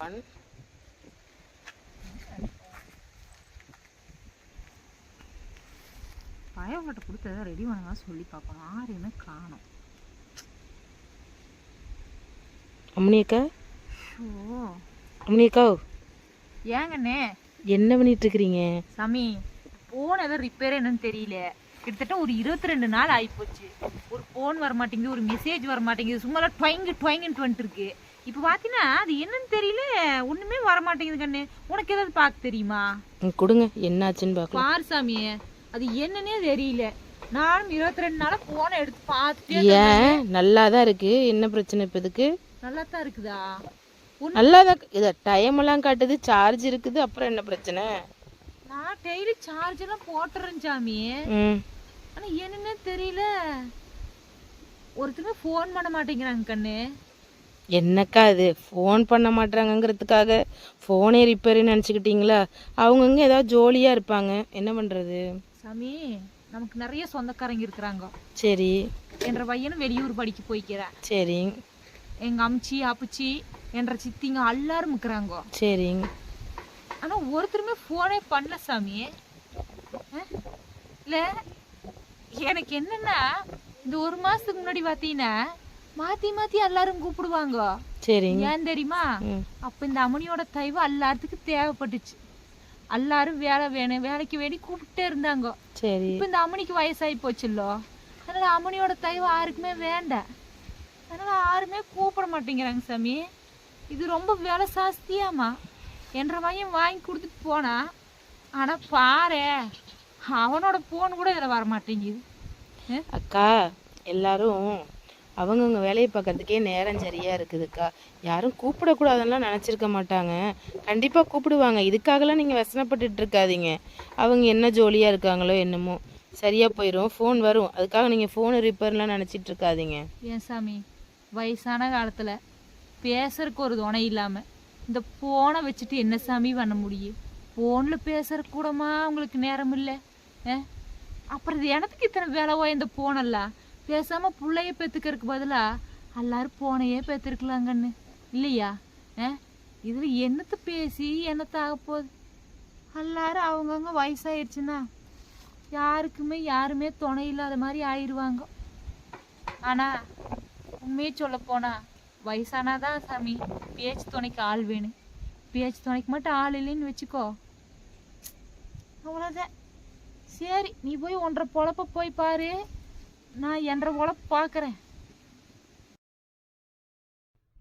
பண் பயவங்கிட்ட கொடுத்ததை ரெடி பண்ணலாம் சொல்லி பார்ப்போம். யாரையுமே காணும். அம்னியக்கா ஷோ. அம்னியக்கா ஏங்கண்ணே? என்ன பண்ணிட்டு இருக்கிறீங்க? சாமி ஃபோன் ஏதோ ரிப்பேர் என்னன்னு தெரியல. கிட்டத்தட்ட ஒரு இருபத்தி ரெண்டு நாள் ஆகிப்போச்சு ஒரு ஃபோன் வர மாட்டேங்குது ஒரு மெசேஜ் வர மாட்டேங்குது சும்மா டொயங்கு டொயங்குன்ட்டு வந்துட்டு இருக்கு. இப்போ பார்த்தீங்கன்னா அது என்னன்னு தெரியல. ஒன்றுமே வர மாட்டேங்குது கண்ணு. உனக்கு ஏதாவது பார்க்க தெரியுமா? கொடுங்க. என்னாச்சுன்னு பார்க்கலாம் பாரு சாமி அது என்னன்னே தெரியல. நானும் இருபத்தி ரெண்டு நாளா ஃபோனை எடுத்து பார்த்துட்டே ஏன்? நல்லா தான் இருக்கு. என்ன பிரச்சனை இப்போ இதுக்கு? நல்லா தான் இருக்குதா நல்லா தான் இதை டைம் எல்லாம் காட்டுது சார்ஜ் இருக்குது. அப்புறம் என்ன பிரச்சனை? நான் டெய்லி சார்ஜ் எல்லாம் போட்டுறேன் சாமி ம். ஆனா என்னன்னே தெரியல. ஒருத்தருமே ஃபோன் பண்ண மாட்டேங்கிறாங்க கண்ணு. என்னக்கா இது? ஃபோன் பண்ண மாட்டாங்கங்கிறதுக்காக ஃபோனே ரிப்பேர்னு நினச்சிக்கிட்டீங்களா? அவங்கவுங்க ஏதாவது ஜோலியாக இருப்பாங்க. என்ன பண்ணுறது சாமி நமக்கு நிறைய சொந்தக்காரங்க இருக்கிறாங்க. சரி. என்ற பையனும் வெளியூர் படிக்க போய்க்கிறேன் சரி. எங்க அம்ச்சி அப்புச்சி என்ற சித்திங்க எல்லாரும் இருக்கிறாங்க. சரி. ஆனா ஒருத்தருமே ஃபோனே பண்ணல சாமி? இல்ல எனக்கு என்னன்னா இந்த ஒரு மாசத்துக்கு முன்னாடி பாத்தீங்கன்னா மாத்தி மாத்தி எல்லாரும் கூப்பிடுவாங்க. சரிங்க. ஏன் தெரியுமா? அப்ப இந்த அம்மனியோட தயவு எல்லாத்துக்கும் தேவைப்பட்டுச்சு. எல்லாரும் வேலை வேணும் வேலைக்கு வேண்டி கூப்பிட்டே இருந்தாங்க. சரி. இப்ப இந்த அம்மனிக்கு வயசாகி போச்சுல்லோ? அதனால அம்மனியோட தயவு யாருக்குமே வேண்டாம் அதனால யாருமே கூப்பிட மாட்டேங்கிறாங்க சாமி. இது ரொம்ப விலை ஜாஸ்தியாமா என்ற பையன் வாங்கி கொடுத்துட்டு போனா ஆனா பாரு அவனோட போன் கூட இதில் வர மாட்டேங்குது? அக்கா எல்லாரும் அவங்கவுங்க வேலையை பார்க்கறதுக்கே நேரம் சரியாக இருக்குதுக்கா. யாரும் கூப்பிடக்கூடாதுலாம் நினச்சிருக்க மாட்டாங்க. கண்டிப்பாக கூப்பிடுவாங்க. இதுக்காகலாம் நீங்கள் வசனப்பட்டுட்டு இருக்காதீங்க. அவங்க என்ன ஜோலியாக இருக்காங்களோ என்னமோ. சரியாக போயிடும் ஃபோன் வரும். அதுக்காக நீங்கள் ஃபோனு ரிப்பேர்லாம் நினச்சிட்டு இருக்காதீங்க. ஏன் சாமி? வயசான காலத்தில் பேசுறதுக்கு ஒரு துணை இல்லாமல் இந்த ஃபோனை வச்சுட்டு என்ன சாமி பண்ண முடியும்? ஃபோனில் பேசுகிற கூடமா உங்களுக்கு நேரம் இல்லை அப்புறம் இது எனத்துக்கு இத்தனை வேலை இந்த ஃபோனெல்லாம் பேசாம பிள்ளைய பெற்றுக்கிறதுக்கு பதிலா எல்லாரும் போனையே பெற்றுருக்கலாங்கன்னு இல்லையா? ஆ? இதில் என்னத்தை பேசி என்னத்த ஆக போகுது? எல்லாரும் அவங்கவுங்க வயசாயிடுச்சுன்னா யாருக்குமே யாருமே துணை இல்லாத மாதிரி ஆயிடுவாங்க ஆனால் உண்மையை சொல்ல வயசானா வயசானாதான் சாமி பேச்சு துணைக்கு ஆள் வேணும். பேச்சு துணைக்கு மட்டும் ஆள் இல்லைன்னு வச்சுக்கோ. அவ்வளோதான் சரி நீ போய் ஒன்றரை பொழப்ப போய் பாரு. நான் என்ற பொழப்பு பார்க்குறேன்.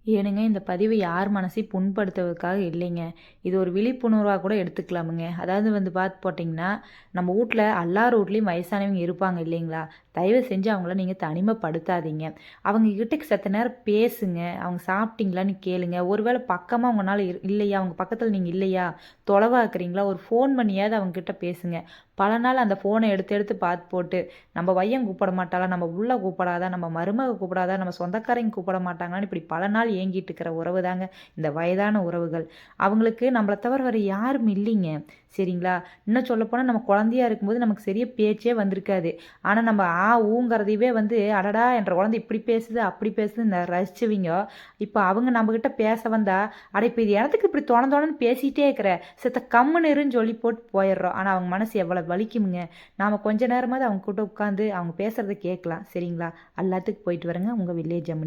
ஏனுங்க இந்த பதிவு யார் மனசையும் புண்படுத்துவதற்காக இல்லைங்க. இது ஒரு விழிப்புணர்வாக கூட எடுத்துக்கலாமுங்க. அதாவது வந்து பார்த்து போட்டிங்கன்னா நம்ம வீட்டில் எல்லார் வீட்லேயும் வயசானவங்க இருப்பாங்க இல்லைங்களா? தயவு செஞ்சு அவங்கள நீங்கள் தனிமைப்படுத்தாதீங்க. அவங்க கிட்டக்கு சத்த நேரம் பேசுங்க. அவங்க சாப்பிட்டீங்களான்னு கேளுங்க. ஒருவேளை பக்கமாக அவங்களால இரு- இல்லையா? அவங்க பக்கத்தில் நீங்கள் இல்லையா? தொலைவாக்குறீங்களா ஒரு ஃபோன் பண்ணியாவது அவங்க கிட்ட பேசுங்க. பல நாள் அந்த ஃபோனை எடுத்து எடுத்து பார்த்து போட்டு நம்ம வையன் கூப்பிட மாட்டாளா நம்ம உள்ள கூப்பிடாதா நம்ம மருமக கூப்பிடாதா நம்ம சொந்தக்காரங்க கூப்பிட மாட்டாங்களான்னு இப்படி பல நாள் ஏங்கிட்டு இருக்கிற உறவு தாங்க இந்த வயதான உறவுகள். அவங்களுக்கு நம்மளை தவிர வேறு யாரும் இல்லைங்க. சரிங்களா? இன்னும் சொல்லப்போனால் நம்ம குழந்தையா இருக்கும்போது நமக்கு சரியா பேச்சே வந்திருக்காது. ஆனால் நம்ம ஆ ஊங்கிறதையவே வந்து அடடா என்ற குழந்தை இப்படி பேசுது அப்படி பேசுது ரசிச்சுவிங்க. இப்போ அவங்க நம்மக்கிட்ட பேச வந்தா அட இப்போ இது இடத்துக்கு இப்படி தொண தொணன்னு பேசிகிட்டே இருக்கிற? சித்த கம்முன்னு இருன்னு சொல்லி போட்டு போயிடுறோம். ஆனால் அவங்க மனசு எவ்வளோ வலிக்குமுங்க. நாம் கொஞ்ச நேரமாவது அவங்க கூட்ட உட்காந்து அவங்க பேசுகிறத கேட்கலாம். சரிங்களா? எல்லாத்துக்கும் போயிட்டு வரேங்க. உங்கள் வில்லேஜ் அம்மனி